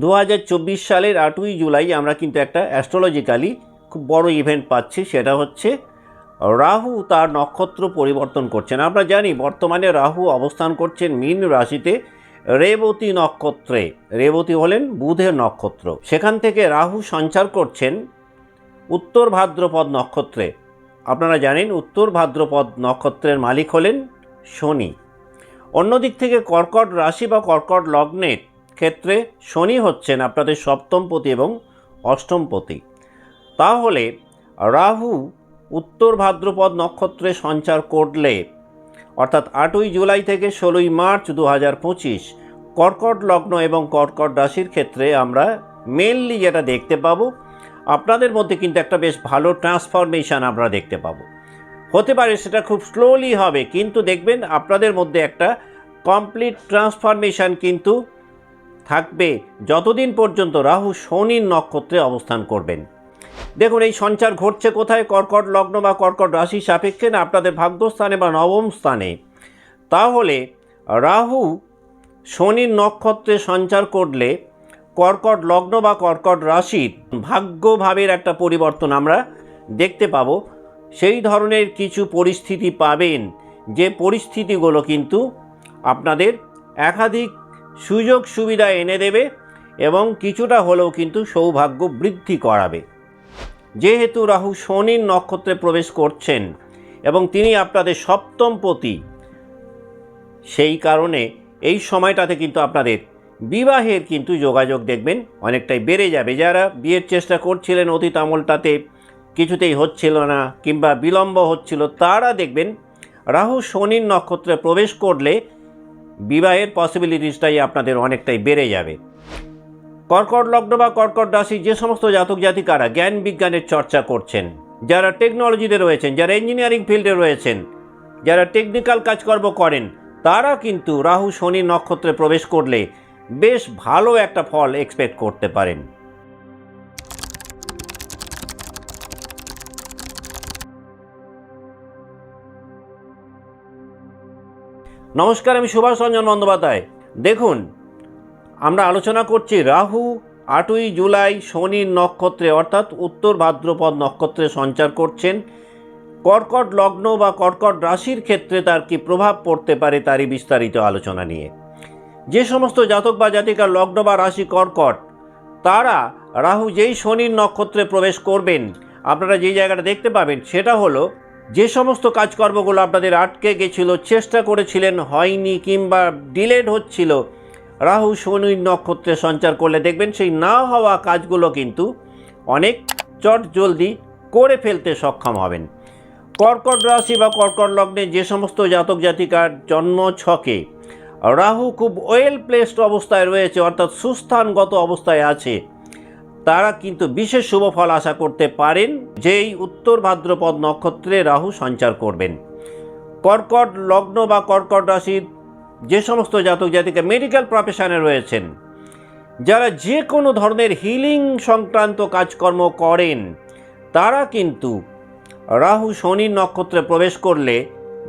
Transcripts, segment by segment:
দু হাজার চব্বিশ সালের আটই জুলাই আমরা কিন্তু একটা অ্যাস্ট্রোলজিক্যালি খুব বড় ইভেন্ট পাচ্ছি, সেটা হচ্ছে রাহু তার নক্ষত্র পরিবর্তন করছেন আমরা জানি বর্তমানে রাহু অবস্থান করছেন মীন রাশিতে রেবতী নক্ষত্রে। রেবতী হলেন বুধের নক্ষত্র। সেখান থেকে রাহু সঞ্চার করছেন উত্তর ভাদ্রপদ নক্ষত্রে। আপনারা জানেন উত্তর ভাদ্রপদ নক্ষত্রের মালিক হলেন শনি। অন্যদিক থেকে কর্কট রাশি বা কর্কট লগ্নের ক্ষেত্রে শনি হচ্ছেন আপনাদের সপ্তমপতি এবং অষ্টমপতি তাহলে রাহু উত্তর ভাদ্রপদ নক্ষত্রে সঞ্চার করলে, অর্থাৎ আটই জুলাই থেকে ষোলোই মার্চ দু হাজার পঁচিশ, কর্কট লগ্ন এবং কর্কট রাশির ক্ষেত্রে আমরা মেনলি যেটা দেখতে পাবো, আপনাদের মধ্যে কিন্তু একটা বেশ ভালো ট্রান্সফরমেশন আমরা দেখতে পাবো। হতে পারে সেটা খুব স্লোলি হবে, কিন্তু দেখবেন আপনাদের মধ্যে একটা কমপ্লিট ট্রান্সফরমেশন কিন্তু থাকবে যতদিন পর্যন্ত রাহু শনির নক্ষত্রে অবস্থান করবেন। দেখুন, এই সঞ্চার ঘটছে কোথায়? কর্কট লগ্ন বা কর্কট রাশি সাপেক্ষে না, আপনাদের ভাগ্যস্থানে বা নবম স্থানে। তাহলে রাহু শনির নক্ষত্রে সঞ্চার করলে কর্কট লগ্ন বা কর্কট রাশির ভাগ্যভাবের একটা পরিবর্তন আমরা দেখতে পাবো। সেই ধরনের কিছু পরিস্থিতি পাবেন। যে পরিস্থিতিগুলো কিন্তু আপনাদের একাধিক সুযোগ সুবিধা এনে দেবে এবং কিছুটা হলেও কিন্তু সৌভাগ্য বৃদ্ধি করাবে। যেহেতু রাহু শনির নক্ষত্রে প্রবেশ করছেন এবং তিনি আপনাদের সপ্তম পতি, সেই কারণে এই সময়টাতে কিন্তু আপনাদের বিবাহের কিন্তু যোগাযোগ দেখবেন অনেকটাই বেড়ে যাবে। যারা বিয়ের চেষ্টা করছিলেন অতীত আমলটাতে, কিছুতেই হচ্ছিল না কিংবা বিলম্ব হচ্ছিল, তারা দেখবেন রাহু শনির নক্ষত্রে প্রবেশ করলে বিবাহের পসিবিলিটিসটাই আপনাদের অনেকটাই বেড়ে যাবে। কর্কট লগ্ন বা কর্কট রাশি যে সমস্ত জাতক জাতিকারা জ্ঞান বিজ্ঞানের চর্চা করছেন, যারা টেকনোলজিতে রয়েছেন, যারা ইঞ্জিনিয়ারিং ফিল্ডে রয়েছেন, যারা টেকনিক্যাল কাজকর্ম করেন, তারা কিন্তু রাহু, শনি নক্ষত্রে প্রবেশ করলে বেশ ভালো একটা ফল এক্সপেক্ট করতে পারেন। নমস্কার, আমি সুভাষ রঞ্জন বন্দ্যোপাধ্যায়। দেখুন, আমরা আলোচনা করছি রাহু, আটই জুলাই শনির নক্ষত্রে, অর্থাৎ উত্তর ভাদ্রপদ নক্ষত্রে সঞ্চার করছেন। কর্কট লগ্ন বা কর্কট রাশির ক্ষেত্রে তার কি প্রভাব পড়তে পারে তারই বিস্তারিত আলোচনা নিয়ে। যে সমস্ত জাতক বা জাতিকার লগ্ন বা রাশি কর্কট, তারা রাহু যেই শনির নক্ষত্রে প্রবেশ করবেন, আপনারা যেই জায়গাটা দেখতে পাবেন, সেটা হলো যে সমস্ত কাজকর্মগুলো আপনাদের আটকে গেছিল, চেষ্টা করেছিলেন, হয়নি কিংবা ডিলেড হচ্ছিল, রাহু শনির নক্ষত্রে সঞ্চার করলে দেখবেন সেই না হওয়া কাজগুলো কিন্তু অনেক চট জলদি করে ফেলতে সক্ষম হবেন। কর্কট রাশি বা কর্কট লগ্নে যে সমস্ত জাতক জাতিকার জন্ম ছকে, রাহু খুব ওয়েল প্লেসড অবস্থায় রয়েছে, অর্থাৎ সুস্থানগত অবস্থায় আছে। তারা কিন্তু বিশেষ শুভ ফল আশা করতে পারেন, যেই উত্তর ভাদ্রপদ নক্ষত্রে রাহু সঞ্চার করবেন। কর্কট লগ্ন বা কর্কট রাশির যে সমস্ত জাতক জাতিকা মেডিকেল প্রফেশনে রয়েছেন, যারা যে কোনো ধরনের হিলিং সংক্রান্ত কাজকর্ম করেন, তারা কিন্তু রাহু শনির নক্ষত্রে প্রবেশ করলে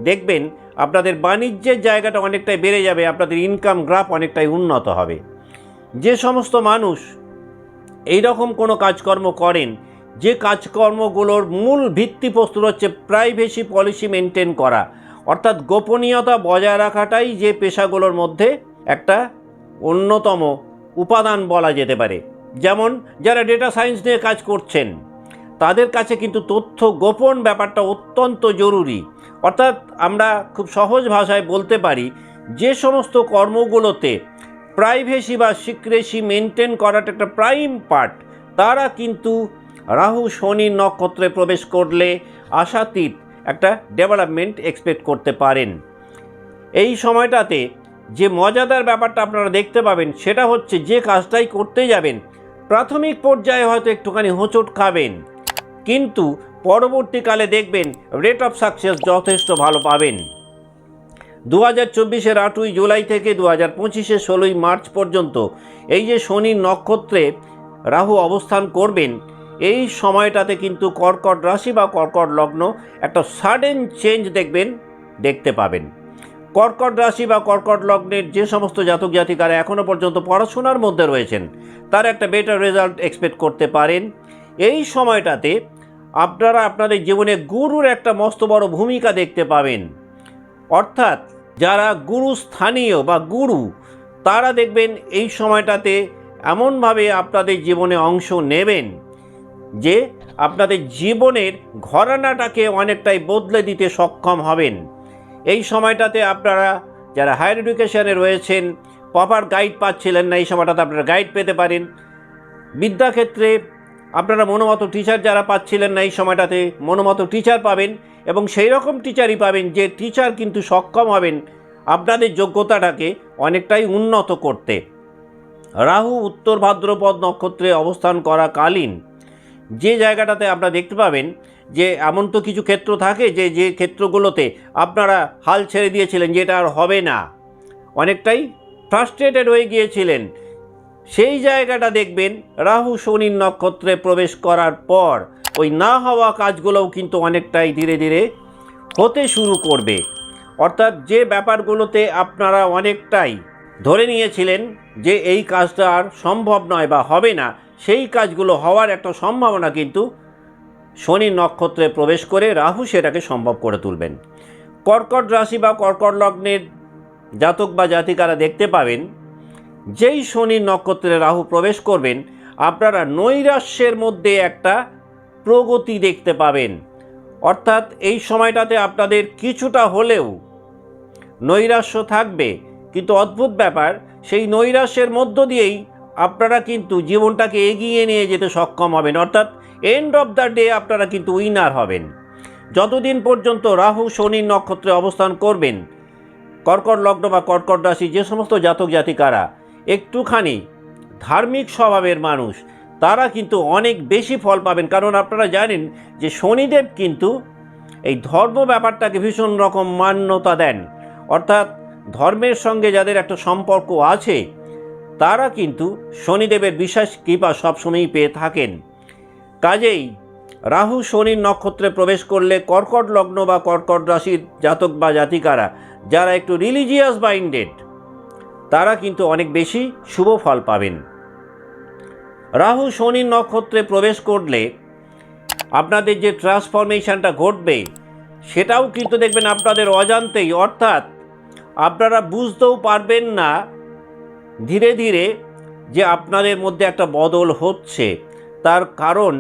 দেখবেন আপনাদের বাণিজ্যের জায়গাটা অনেকটাই বেড়ে যাবে, আপনাদের ইনকাম গ্রাফ অনেকটাই উন্নত হবে। যে সমস্ত মানুষ এই রকম কোনো কাজকর্ম করেন, যে কাজকর্মগুলোর মূল ভিত্তিপ্রস্তুত হচ্ছে প্রাইভেসি পলিসি মেনটেন করা। অর্থাৎ গোপনীয়তা বজায় রাখাটাই যে পেশাগুলোর মধ্যে একটা অন্যতম উপাদান বলা যেতে পারে। যেমন, যারা ডেটা সায়েন্স নিয়ে কাজ করছেন, তাদের কাছে কিন্তু তথ্য গোপন ব্যাপারটা অত্যন্ত জরুরি। অর্থাৎ আমরা খুব সহজ ভাষায় বলতে পারি, যে সমস্ত কর্মগুলোতে প্রাইভেসি বা সিক্রেসি মেনটেন করাটা একটা প্রাইম পার্ট তারা কিন্তু রাহু শনির নক্ষত্রে প্রবেশ করলে আশাতীত একটা ডেভেলপমেন্ট এক্সপেক্ট করতে পারেন। এই সময়টাতে যে মজাদার ব্যাপারটা আপনারা দেখতে পাবেন, সেটা হচ্ছে যে কাজটাই করতে যাবেন, প্রাথমিক পর্যায়ে হয়তো একটুখানি হোঁচট খাবেন। কিন্তু পরবর্তীকালে দেখবেন রেট অফ সাকসেস যথেষ্ট ভালো পাবেন। দু হাজার চব্বিশের আটই জুলাই থেকে দু হাজার পঁচিশে ষোলোই মার্চ পর্যন্ত এই যে শনির নক্ষত্রে রাহু অবস্থান করবেন, এই সময়টাতে কিন্তু কর্কট রাশি বা কর্কট লগ্ন একটা সাডেন চেঞ্জ দেখবেন, দেখতে পাবেন। কর্কট রাশি বা কর্কট লগ্নের যে সমস্ত জাতক জাতিকারা এখনও পর্যন্ত পড়াশোনার মধ্যে রয়েছেন, তার একটা বেটার রেজাল্ট এক্সপেক্ট করতে পারেন। এই সময়টাতে আপনারা আপনাদের জীবনে গুরুর একটা মস্ত বড় ভূমিকা দেখতে পাবেন। অর্থাৎ যারা গুরু স্থানীয় বা গুরু, তারা দেখবেন এই সময়টাতে এমনভাবে আপনাদের জীবনে অংশ নেবেন যে আপনাদের জীবনের ঘরানাটাকে অনেকটাই বদলে দিতে সক্ষম হবেন। এই সময়টাতে আপনারা যারা হায়ার এডুকেশানে রয়েছেন, প্রপার গাইড পাচ্ছিলেন না, এই সময়টাতে আপনারা গাইড পেতে পারেন। বিদ্যাক্ষেত্রে আপনারা মনোমতো টিচার যারা পাচ্ছিলেন না এই সময়টাতে, মনোমতো টিচার পাবেন এবং সেই রকম টিচারই পাবেন যে টিচার কিন্তু সক্ষম হবেন আপনাদের যোগ্যতাটাকে অনেকটাই উন্নত করতে। রাহু, উত্তর ভাদ্রপদ নক্ষত্রে অবস্থান করাকালীন যে জায়গাটাতে আপনারা দেখতে পাবেন যে এমন তো কিছু ক্ষেত্র থাকে যে যে ক্ষেত্রগুলোতে আপনারা হাল ছেড়ে দিয়েছিলেন যেটা আর হবে না। অনেকটাই ফ্রাস্ট্রেটেড হয়ে গিয়েছিলেন। সেই জায়গাটা দেখবেন রাহু শনির নক্ষত্রে প্রবেশ করার পর ওই না হওয়া কাজগুলোও কিন্তু অনেকটাই ধীরে ধীরে হতে শুরু করবে। অর্থাৎ যে ব্যাপারগুলোতে আপনারা অনেকটাই ধরে নিয়েছিলেন যে এই কাজটা আর সম্ভব নয় বা হবে না, সেই কাজগুলো হওয়ার একটা সম্ভাবনা কিন্তু শনি নক্ষত্রে প্রবেশ করে রাহু সেটাকে সম্ভব করে তুলবেন। কর্কট রাশি বা কর্কট লগ্নের জাতক বা জাতিকারা দেখতে পাবেন যেই শনি নক্ষত্রে রাহু প্রবেশ করবেন, আপনারা নৈরাশ্যের মধ্যে একটা প্রগতি দেখতে পাবেন। অর্থাৎ এই সময়টাতে আপনাদের কিছুটা হলেও নৈরাশ্য থাকবে। কিন্তু অদ্ভুত ব্যাপার, সেই নৈরাশ্যের মধ্য দিয়েই আপনারা কিন্তু জীবনটাকে এগিয়ে নিয়ে যেতে সক্ষম হবেন। অর্থাৎ এন্ড অফ দ্য ডে আপনারা কিন্তু উইনার হবেন। যতদিন পর্যন্ত রাহু শনির নক্ষত্রে অবস্থান করবেন, কর্কট লগ্ন বা কর্কট রাশি যে সমস্ত জাতক জাতিকারা একটুখানি ধার্মিক স্বভাবের মানুষ, তারা কিন্তু অনেক বেশি ফল পাবেন। কারণ আপনারা জানেন যে শনিদেব কিন্তু এই ধর্ম ব্যাপারটাকে ভীষণ রকম মান্যতা দেন। অর্থাৎ ধর্মের সঙ্গে যাদের একটা সম্পর্ক আছে, তারা কিন্তু শনিদেবের বিশেষ কৃপা সবসময়ই পেয়ে থাকেন। কাজেই রাহু শনির নক্ষত্রে প্রবেশ করলে কর্কট লগ্ন বা কর্কট রাশির জাতক বা জাতিকারা, যারা একটু রিলিজিয়াস মাইন্ডেড তারা কিন্তু অনেক বেশি শুভ ফল পাবেন। রাহু শনির নক্ষত্রে প্রবেশ করলে আপনাদের যে ট্রান্সফরমেশনটা ঘটবে, সেটাও কিন্তু দেখবেন আপনাদের অজান্তেই। অর্থাৎ আপনারা বুঝতেও পারবেন না ধীরে ধীরে যে আপনাদের মধ্যে একটা বদল হচ্ছে। তার কারণ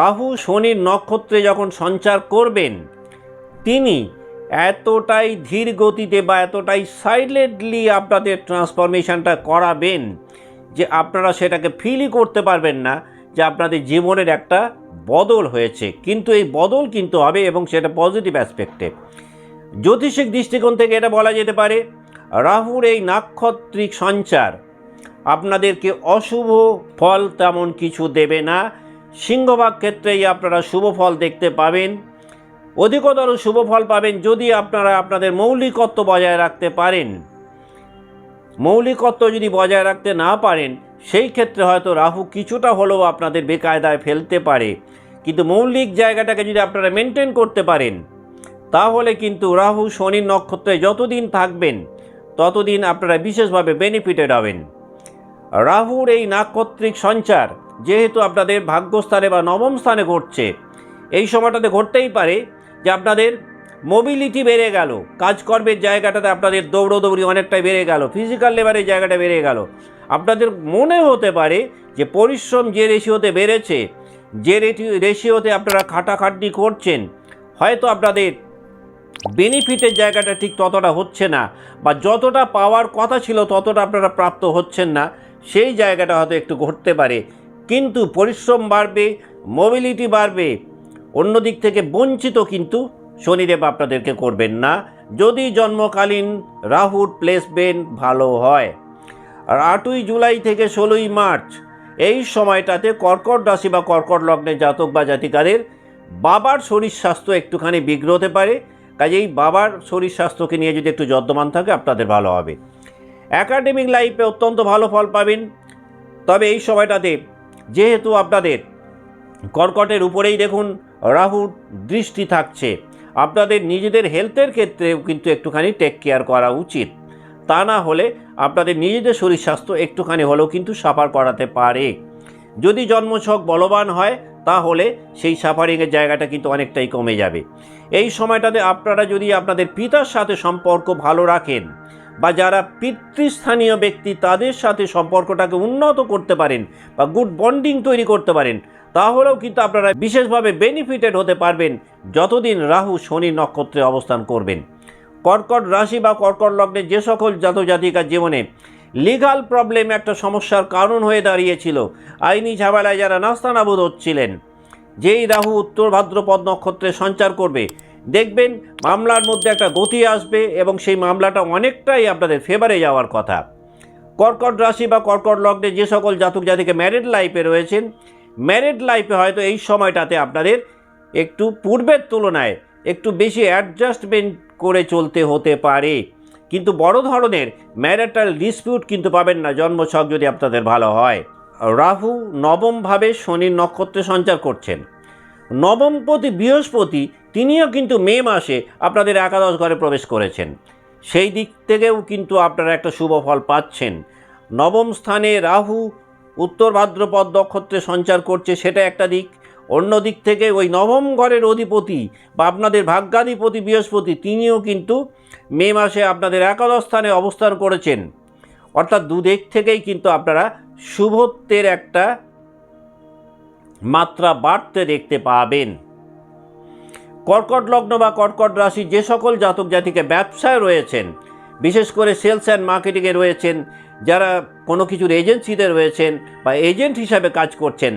রাহু শনির নক্ষত্রে যখন সঞ্চার করবেন, তিনি এতটাই ধীর গতিতে বা এতটাই সাইলেন্টলি আপনাদের ট্রান্সফরমেশনটা করাবেন যে আপনারা সেটাকে ফিলই করতে পারবেন না, যে আপনাদের জীবনের একটা বদল হয়েছে। কিন্তু এই বদল কিন্তু হবে এবং সেটা পজিটিভ অ্যাসপেক্টে জ্যোতিষিক দৃষ্টিকোণ থেকে এটা বলা যেতে পারে, রাহুর এই নাক্ষত্রিক সঞ্চার আপনাদেরকে অশুভ ফল তেমন কিছু দেবে না। সিংহভাগ ক্ষেত্রেই আপনারা শুভ ফল দেখতে পাবেন। অধিকতর শুভ ফল পাবেন যদি আপনারা আপনাদের মৌলিকত্ব বজায় রাখতে পারেন। মৌলিকত্ব যদি বজায় রাখতে না পারেন, সেই ক্ষেত্রে হয়তো রাহু কিছুটা হলেও আপনাদের বেকায়দায় ফেলতে পারে। কিন্তু মৌলিক জায়গাটাকে যদি আপনারা মেনটেন করতে পারেন, তাহলে কিন্তু রাহু শনির নক্ষত্রে যতদিন থাকবেন, ততদিন আপনারা বিশেষভাবে বেনিফিটেড হবেন। রাহুর এই নাক্ষত্রিক সঞ্চার যেহেতু আপনাদের ভাগ্যস্থানে বা নবম স্থানে ঘটছে, এই সময়টাতে ঘটতেই পারে। যে আপনাদের মোবিলিটি বেড়ে গেল, কাজকর্মের জায়গাটাতে আপনাদের দৌড়োদৌড়ি অনেকটাই বেড়ে গেল ফিজিক্যাল লেবারের জায়গাটা বেড়ে গেল। আপনাদের মনে হতে পারে যে পরিশ্রম যে রেশিওতে বেড়েছে, যে রেশিওতে আপনারা খাটাখাটনি করছেন, হয়তো আপনাদের বেনিফিটের জায়গাটা ঠিক ততটা হচ্ছে না বা যতটা পাওয়ার কথা ছিল ততটা আপনারা প্রাপ্ত হচ্ছেন না, সেই জায়গাটা হয়তো একটু ঘটতে পারে। কিন্তু পরিশ্রম বাড়বে মোবিলিটি বাড়বে অন্য দিক থেকে বঞ্চিত কিন্তু শনিদেব আপনাদেরকে করবেন না। যদি জন্মকালীন রাহুর প্লেসমেন্ট ভালো হয়। আর আটই জুলাই থেকে ষোলোই মার্চ, এই সময়টাতে কর্কট রাশি বা কর্কট লগ্নে জাতক বা জাতিকাদের বাবার শরীর স্বাস্থ্য একটুখানি বিঘ্ন হতে পারে। কাজেই বাবার শরীর স্বাস্থ্যকে নিয়ে যদি একটু যত্নবান থাকে, আপনাদের ভালো হবে। অ্যাকাডেমিক লাইফে অত্যন্ত ভালো ফল পাবেন। তবে এই সময়টাতে যেহেতু আপনাদের কর্কটের উপরেই দেখুন রাহুর দৃষ্টি থাকছে। আপনাদের নিজেদের হেলথের ক্ষেত্রেও কিন্তু একটুখানি টেক কেয়ার করা উচিত। তা না হলে আপনাদের নিজেদের শরীর স্বাস্থ্য একটুখানি হলেও কিন্তু সাফার করাতে পারে। যদি জন্মছক বলবান হয়, তাহলে সেই সাফারিংয়ের জায়গাটা কিন্তু অনেকটাই কমে যাবে। এই সময়টাতে আপনারা যদি আপনাদের পিতার সাথে সম্পর্ক ভালো রাখেন বা যারা পিতৃস্থানীয় ব্যক্তি তাদের সাথে সম্পর্কটাকে উন্নত করতে পারেন বা গুড বন্ডিং তৈরি করতে পারেন, তাহলেও কিন্তু আপনারা বিশেষভাবে বেনিফিটেড হতে পারবেন যতদিন রাহু শনি নক্ষত্রে অবস্থান করবেন। কর্কট রাশি বা কর্কট লগ্নে যে সকল জাতক জাতিকার জীবনে লিগাল প্রবলেম একটা সমস্যার কারণ হয়ে দাঁড়িয়েছিল, আইনি ঝামেলায় যারা নাস্তানাবুদ হচ্ছিলেন, যেই রাহু উত্তর ভাদ্রপদ নক্ষত্রে সঞ্চার করবে দেখবেন মামলার মধ্যে একটা গতি আসবে এবং সেই মামলাটা অনেকটাই আপনাদের ফেভারে যাওয়ার কথা। কর্কট রাশি বা কর্কট লগ্নে যে সকল জাতক জাতিকে ম্যারিড লাইফে রয়েছেন ম্যারিড লাইফে হয়তো এই সময়টাতে আপনাদের একটু পূর্বের তুলনায় একটু বেশি অ্যাডজাস্টমেন্ট করে চলতে হতে পারে। কিন্তু বড় ধরনের ম্যারিটাল ডিসপিউট কিন্তু পাবেন না, জন্মছক যদি আপনাদের ভালো হয়। রাহু নবমভাবে শনির নক্ষত্রে সঞ্চার করছেন। নবমপতি বৃহস্পতি তিনিও কিন্তু মে মাসে আপনাদের একাদশ ঘরে প্রবেশ করেছেন। সেই দিক থেকেও কিন্তু আপনারা একটা শুভ ফল পাচ্ছেন। নবম স্থানে রাহু, উত্তর ভাদ্রপদ নক্ষত্রে সঞ্চার করছে, সেটা একটা দিক। অন্য দিক থেকে ওই নবম ঘরের অধিপতি বা আপনাদের ভাগ্যাধিপতি বৃহস্পতি, তিনিও কিন্তু মে মাসে আপনাদের একাদশ স্থানে অবস্থান করেছেন। অর্থাৎ দুদিক থেকেই কিন্তু আপনারা শুভত্বের একটা মাত্রা বাড়তে দেখতে পাবেন। কর্কট লগ্ন বা কর্কট রাশি যে সকল জাতক জাতিকে ব্যবসায় রয়েছেন, বিশেষ করে সেলস অ্যান্ড মার্কেটিংয়ে রয়েছেন, যারা কোনো কিছুর এজেন্সিতে রয়েছেন বা এজেন্ট হিসাবে কাজ করছেন,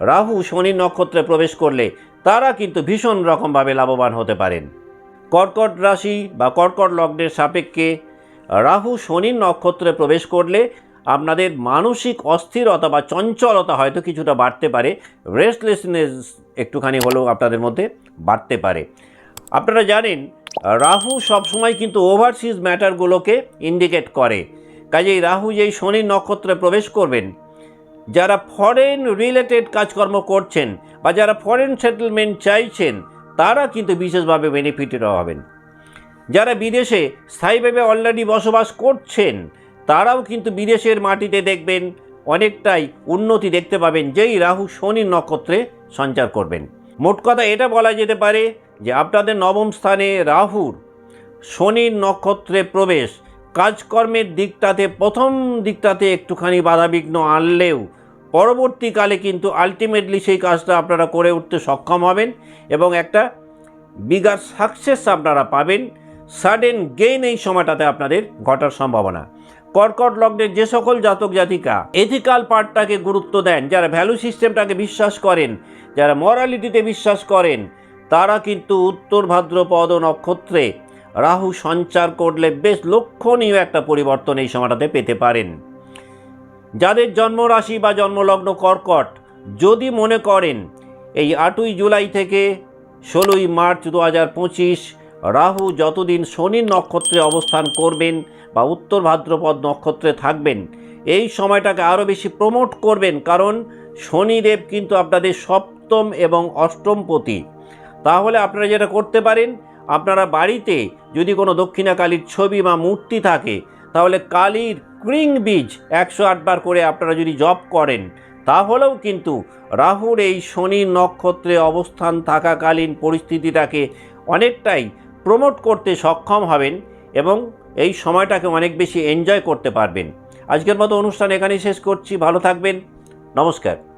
রাহু শনি নক্ষত্রে প্রবেশ করলে তারা কিন্তু ভীষণ রকমভাবে লাভবান হতে পারেন। কর্কট রাশি বা কর্কট লগ্নের সাপেক্ষে রাহু শনির নক্ষত্রে প্রবেশ করলে আপনাদের মানসিক অস্থিরতা বা চঞ্চলতা হয়তো কিছুটা বাড়তে পারে। রেস্টলেসনেস একটুখানি হলেও আপনাদের মধ্যে। বাড়তে পারে। আপনারা জানেন, রাহু সবসময় কিন্তু ওভারসিজ ম্যাটারগুলোকে ইন্ডিকেট করে। কাজেই রাহু যেই শনির নক্ষত্রে প্রবেশ করবেন, যারা ফরেন রিলেটেড কাজকর্ম করছেন বা যারা ফরেন সেটেলমেন্ট চাইছেন, তারা কিন্তু বিশেষভাবে বেনিফিটেড হবেন। যারা বিদেশে স্থায়ীভাবে অলরেডি বসবাস করছেন, তারাও কিন্তু বিদেশের মাটিতে দেখবেন, অনেকটাই উন্নতি দেখতে পাবেন যেই রাহু শনির নক্ষত্রে সঞ্চার করবেন। মোট কথা এটা বলা যেতে পারে যে আপনাদের নবম স্থানে রাহুর শনির নক্ষত্রে প্রবেশ। কাজকর্মের দিকটাতে, প্রথম দিকটাতে একটুখানি বাধাবিঘ্ন আনলেও পরবর্তীকালে কিন্তু আলটিমেটলি সেই কাজটা আপনারা করে উঠতে সক্ষম হবেন এবং একটা বিগার সাকসেস আপনারা পাবেন। সাডেন গেইন এই সময়টাতে আপনাদের ঘটার সম্ভাবনা। কর্কট লগ্নের যে সকল জাতক জাতিকা এথিক্যাল পার্টটাকে গুরুত্ব দেন, যারা ভ্যালু সিস্টেমটাকে বিশ্বাস করেন, যারা মরালিটিতে বিশ্বাস করেন, তারা কিন্তু উত্তর ভাদ্রপদ নক্ষত্রে রাহু সঞ্চার করলে বেশ লক্ষণীয় একটা পরিবর্তন এই সময়টাতে পেতে পারেন। যাদের জন্মরাশি বা জন্মলগ্ন কর্কট, যদি মনে করেন, এই আটই জুলাই থেকে ষোলোই মার্চ দু হাজার পঁচিশ রাহু যতদিন শনির নক্ষত্রে অবস্থান করবেন বা উত্তর ভাদ্রপদ নক্ষত্রে থাকবেন, এই সময়টাকে আরও বেশি প্রমোট করবেন কারণ শনিদেব কিন্তু আপনাদের সপ্তম এবং অষ্টমপতি তাহলে আপনারা যেটা করতে পারেন, আপনারা বাড়িতে যদি কোনো দক্ষিণা কালীর ছবি বা মূর্তি থাকে, তাহলে কালীর ক্রিং বীজ একশো আটবার করে আপনারা যদি জপ করেন, তাহলেও কিন্তু রাহুর এই শনি নক্ষত্রে অবস্থান থাকাকালীন পরিস্থিতিটাকে অনেকটাই প্রমোট করতে সক্ষম হবেন এবং এই সময়টাকে অনেক বেশি এনজয় করতে পারবেন। আজকের মতো অনুষ্ঠান এখানেই শেষ করছি। ভালো থাকবেন। নমস্কার।